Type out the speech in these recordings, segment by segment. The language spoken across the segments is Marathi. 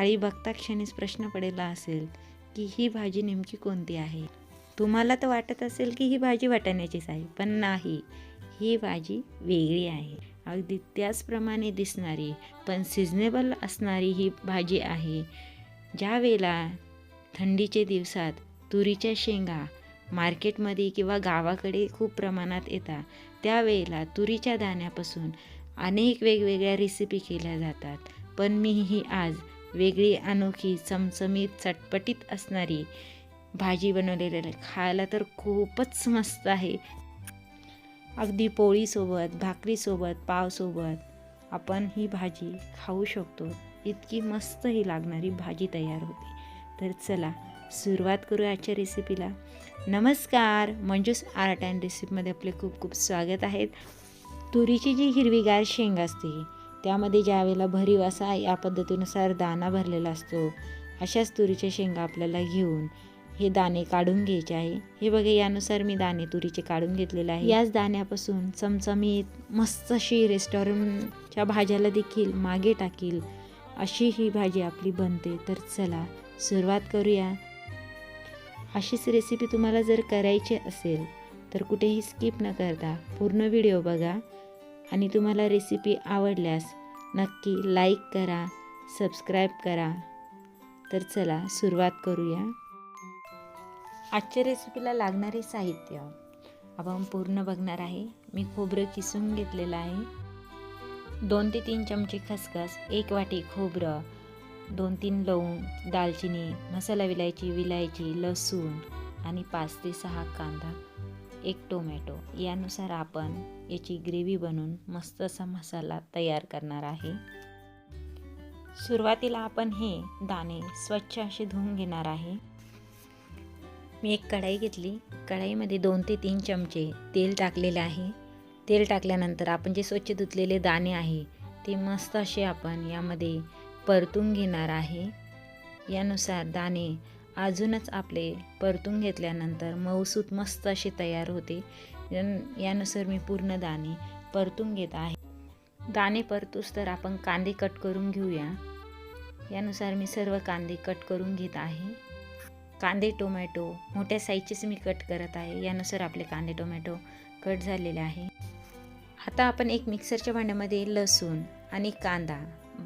थाळी बघता क्षणीच प्रश्न पडलेला असेल की ही भाजी नेमकी कोणती आहे? तुम्हाला तर वाटत असेल की ही भाजी वाटाण्याचीच आहे पण नाही. ही भाजी वेगळी आहे. अगदी त्याचप्रमाणे दिसणारी पण सिजनेबल असणारी ही भाजी आहे. ज्या वेळेला थंडीचे दिवसात तुरीच्या शेंगा मार्केटमध्ये किंवा गावाकडे खूप प्रमाणात येतात त्यावेळेला तुरीच्या दाण्यापासून अनेक वेगवेगळ्या रेसिपी केल्या जातात. पण मी ही आज वेगळी अनोखी चमचमीत चटपटीत असणारी भाजी बनवलेली खायला तर खूपच मस्त आहे. अगदी पोळीसोबत भाकरीसोबत पावसोबत आपण ही भाजी खाऊ शकतो. इतकी मस्त ही लागणारी भाजी तयार होते. तर चला सुरुवात करू आजच्या रेसिपीला नमस्कार मंजूस आर्ट अँड रेसिपीमध्ये आपले खूप खूप स्वागत आहेत तुरीची जी हिरवीगार शेंग असते त्यामध्ये ज्यावेळेला भरीव असा या पद्धतीनुसार दाणा भरलेला असतो अशाच तुरीच्या शेंगा आपल्याला घेऊन हे दाणे काढून घ्यायचे आहे. हे बघा यानुसार मी दाणे तुरीचे काढून घेतलेले आहे. याच दाण्यापासून चमचमीत मस्त अशी रेस्टॉरंटच्या भाज्याला देखील मागे टाकील. अशी ही भाजी आपली बनते. तर चला सुरुवात करूया. अशीच रेसिपी तुम्हाला जर करायची असेल तर कुठेही स्किप न करता पूर्ण व्हिडिओ बघा. आणि तुम्हाला रेसिपी आवडल्यास नक्की लाईक करा सबस्क्राईब करा. तर चला सुरुवात करूया. आजच्या रेसिपीला लागणारे साहित्य. आपण पूर्ण बघणार आहे. मी खोबरं किसून घेतलेलं आहे. दोन ते तीन चमचे खसखस एक वाटी खोबरं दोन तीन लवंग दालचिनी मसाला विलायची विलायची लसूण आणि पाच ते सहा कांदा एक टोमॅटो. यानुसार आपण याची ग्रेव्ही बनवून मस्त असा मसाला तयार करणार आहे. सुरुवातीला आपण हे दाणे स्वच्छ असे धुवून घेणार आहे. मी एक कढाई घेतली. कढाईमध्ये दोन ते तीन चमचे तेल टाकलेले आहे. तेल टाकल्यानंतर आपण जे स्वच्छ धुतलेले दाणे आहे ते मस्त असे आपण यामध्ये परतून घेणार आहे. यानुसार दाणे अजूनच आपले परतून घेतल्यानंतर मऊसूत मस्त असे तयार होते. यानुसार मी पूर्ण दाणे परतून घेत आहे. दाणे परतूस तर आपण कांदे कट करून घेऊया. यानुसार मी सर्व कांदे कट करून घेत आहे. कांदे टोमॅटो मोठ्या साईजचेच मी कट करत आहे. यानुसार आपले कांदे टोमॅटो कट झालेले आहे. आता आपण एक मिक्सरच्या भांड्यामध्ये लसूण आणि कांदा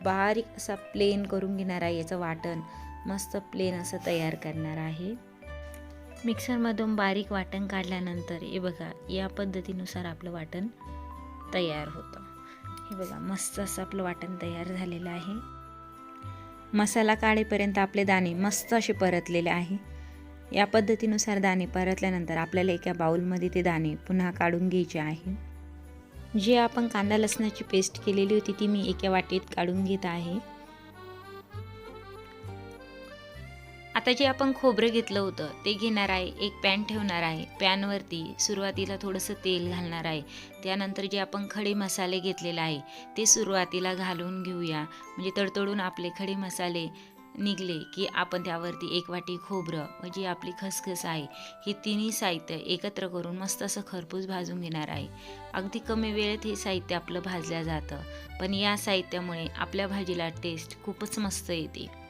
बारीक असा प्लेन करून घेणार आहे. याचं वाटण मस्त प्लेन असं तयार करणार आहे. मिक्सरमधून बारीक वाटण काढल्यानंतर हे बघा या पद्धतीनुसार आपलं वाटण तयार होतं. हे बघा मस्त असं आपलं वाटण तयार झालेलं आहे. मसाला काढेपर्यंत आपले दाणे मस्त असे परतलेले आहे. या पद्धतीनुसार दाणे परतल्यानंतर आपल्याला एका बाऊलमध्ये ते दाणे पुन्हा काढून घ्यायचे आहे. जी आपण कांदा लसणाची पेस्ट केलेली होती ती मी एका वाटीत काढून घेत आहे. आता जे आपण खोबरं घेतलं होतं ते घेणार आहे. एक पॅन ठेवणार आहे. पॅनवरती सुरुवातीला थोडंसं तेल घालणार आहे. त्यानंतर जे आपण खडे मसाले घेतलेले आहे ते सुरुवातीला घालून घेऊया. म्हणजे तडतडून आपले खडे मसाले निघले की आपण त्यावरती एक वाटी खोबरं व जी आपली खसखस आहे ही तिन्ही साहित्य एकत्र करून मस्त असं खरपूस भाजून घेणार आहे. अगदी कमी वेळेत हे साहित्य आपलं भाजलं जातं. पण या साहित्यामुळे आपल्या भाजीला टेस्ट खूपच मस्त येते.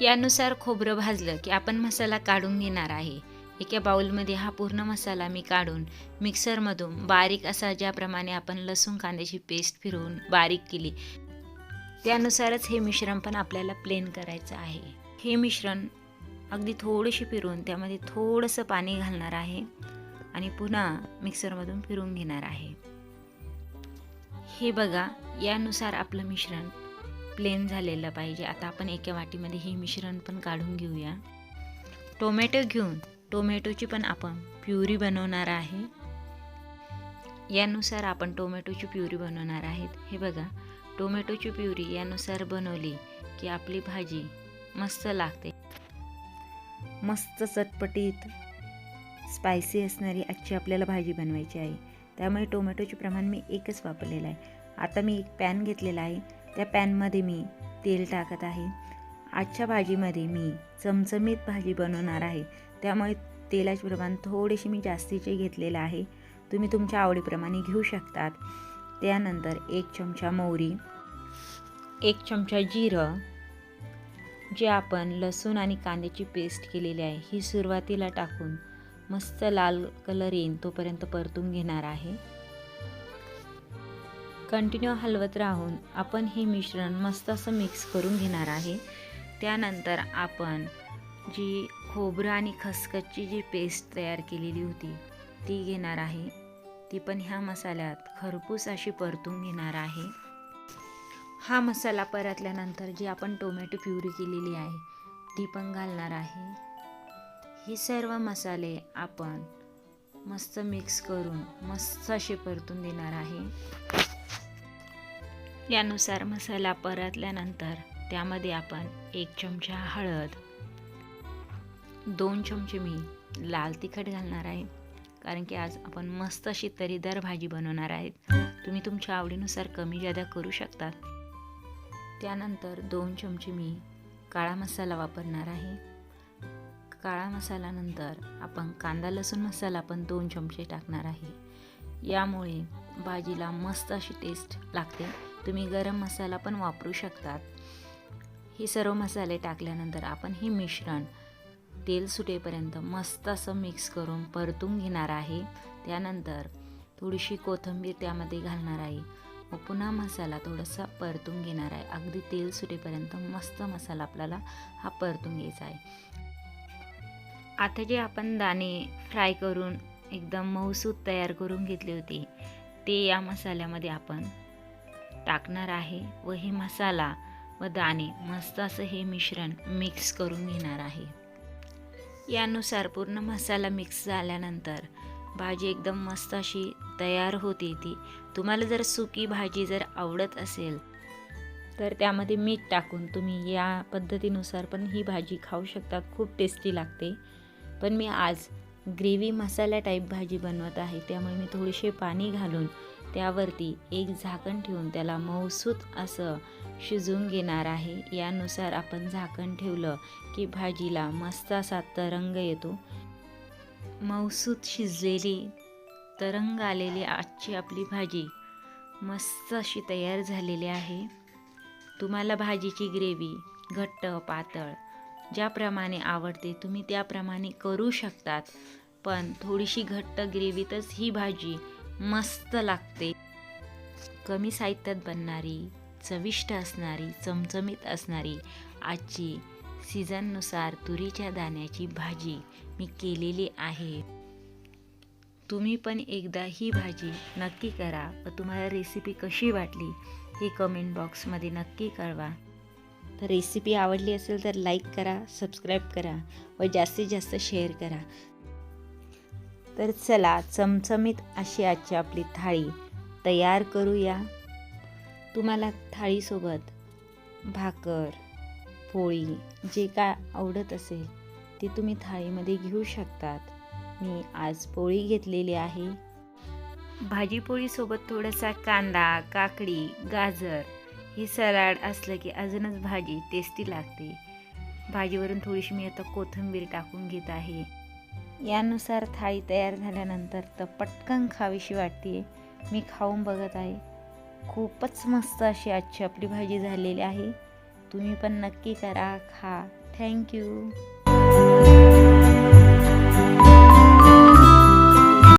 यानुसार खोबरं भाजलं की आपण मसाला काढून घेणार आहे. एका बाऊलमध्ये हा पूर्ण मसाला मी काढून मिक्सरमधून बारीक असा ज्याप्रमाणे आपण लसूण कांद्याची पेस्ट फिरवून बारीक केली त्यानुसारच हे मिश्रण पण आपल्याला प्लेन करायचं आहे. हे मिश्रण अगदी थोडीशी फिरवून त्यामध्ये थोडंसं पाणी घालणार आहे आणि पुन्हा मिक्सरमधून फिरून घेणार आहे. हे बघा यानुसार आपलं मिश्रण प्लेन झालेलं पाहिजे. आता आपण एका वाटीमध्ये हे मिश्रण पण काढून घेऊया. टोमॅटो घेऊन टोमॅटोची पण आपण प्युरी बनवणार आहे. यानुसार आपण टोमॅटोची प्युरी बनवणार आहेत. हे बघा टोमॅटोची प्युरी यानुसार बनवली की आपली भाजी मस्त लागते. मस्त चटपटीत स्पायसी असणारी आजची आपल्याला भाजी बनवायची आहे. त्यामुळे टोमॅटोचे प्रमाण मी एकच वापरलेलं आहे. आता मी एक पॅन घेतलेला आहे. त्या पॅनमध्ये मी तेल टाकत आहे. आजच्या भाजीमध्ये मी चमचमीत भाजी बनवणार आहे. त्यामुळे तेलाचे प्रमाण थोडेसे मी जास्तीचे घेतलेलं आहे. तुम्ही तुमच्या आवडीप्रमाणे घेऊ शकतात. त्यानंतर एक चमचा मोहरी एक चमचा जिरं जे आपण लसूण आणि कांद्याची पेस्ट केलेली आहे ही सुरुवातीला टाकून मस्त लाल कलर येईन तोपर्यंत परतून घेणार आहे. कंटिन्यू हलवत राहून आपण हे मिश्रण मस्त असं मिक्स करून घेणार आहे. त्यानंतर आपण जी खोबरं आणि खसखसची जी पेस्ट तयार केलेली होती ती घेणार आहे. ती पण ह्या मसाल्यात खरपूस अशी परतून घेणार आहे. हा मसाला परतल्यानंतर जी आपण टोमॅटो प्युरी केलेली आहे ती पण घालणार आहे. हे सर्व मसाले आपण मस्त मिक्स करून मस्त असे परतून देणार आहे. यानुसार मसाला परतल्यानंतर त्यामध्ये आपण एक चमचा हळद दोन चमचे मी लाल तिखट घालणार आहे कारण की आज आपण मस्त अशी तरीदार भाजी बनवणार आहेत. तुम्ही तुमच्या आवडीनुसार कमी जादा करू शकतात. त्यानंतर दोन चमचे मी काळा मसाला वापरणार आहे. काळा मसाल्यानंतर आपण कांदा लसूण मसाला पण दोन चमचे टाकणार आहे. यामुळे भाजीला मस्त अशी टेस्ट लागते. तुम्ही गरम मसाला पण वापरू शकतात. हे सर्व मसाले टाकल्यानंतर आपण हे मिश्रण तेल सुटेपर्यंत मस्त असं मिक्स करून परतून घेणार आहे. त्यानंतर थोडीशी कोथिंबीर त्यामध्ये घालणार आहे. व पुन्हा मसाला थोडासा परतून घेणार आहे. अगदी तेल सुटेपर्यंत मस्त मसाला आपल्याला हा परतून घ्यायचा आहे. आता जे आपण दाणे फ्राय करून एकदम मऊसूत तयार करून घेतले होते ते या मसाल्यामध्ये आपण टाकणार आहे व हे मसाला व दाणे मस्त असं हे मिश्रण मिक्स करून घेणार आहे. यानुसार पूर्ण मसाला मिक्स झाल्यानंतर भाजी एकदम मस्त अशी तयार होते ती. तुम्हाला जर सुकी भाजी जर आवडत असेल तर त्यामध्ये मीठ टाकून तुम्ही या पद्धतीनुसार पण ही भाजी खाऊ शकता खूप टेस्टी लागते. पण मी आज ग्रेव्ही मसाला टाईप भाजी बनवत आहे त्यामुळे मी थोडेसे पाणी घालून त्यावरती एक झाकण ठेवून त्याला मऊसूत असं शिजवून घेणार आहे. यानुसार आपण झाकण ठेवलं की भाजीला मस्त असा तरंग येतो. मऊसूत शिजलेली तरंग आलेली आजची आपली भाजी मस्त अशी तयार झालेली आहे. तुम्हाला भाजीची ग्रेव्ही घट्ट पातळ ज्याप्रमाणे आवडते तुम्ही त्याप्रमाणे करू शकतात. पण थोडीशी घट्ट ग्रेव्हीतच ही भाजी मस्त लागते. कमी साहित्यात बनणारी चविष्ट असणारी चमचमीत असणारी आजची सीझननुसार तुरीच्या दाण्याची भाजी मी केलेली आहे. तुम्ही पण एकदा ही भाजी नक्की करा व तुम्हाला रेसिपी कशी वाटली हे कमेंट बॉक्समध्ये नक्की कळवा. तर रेसिपी आवडली असेल तर लाईक करा सबस्क्राईब करा व जास्तीत जास्त शेअर करा. तर चला चमचमीत अशी आजची आपली थाळी तयार करूया. तुम्हाला थाळीसोबत भाकर पोळी जे काय आवडत असेल ते तुम्ही थाळीमध्ये घेऊ शकतात. मी आज पोळी घेतलेली आहे. भाजीपोळीसोबत थोडासा कांदा काकडी गाजर हे सलाड असलं की अजूनच भाजी टेस्टी लागते. भाजीवरून थोडीशी मी आता कोथिंबीर टाकून घेत आहे. यानुसार थाळी तयार झाल्यानंतर तर पटकन खावीशी वाटते मी खाऊन बघत आहे. खूपच मस्त अशी आजची आपली भाजी झालेली आहे. तुम्ही पण नक्की करा खा. थँक्यू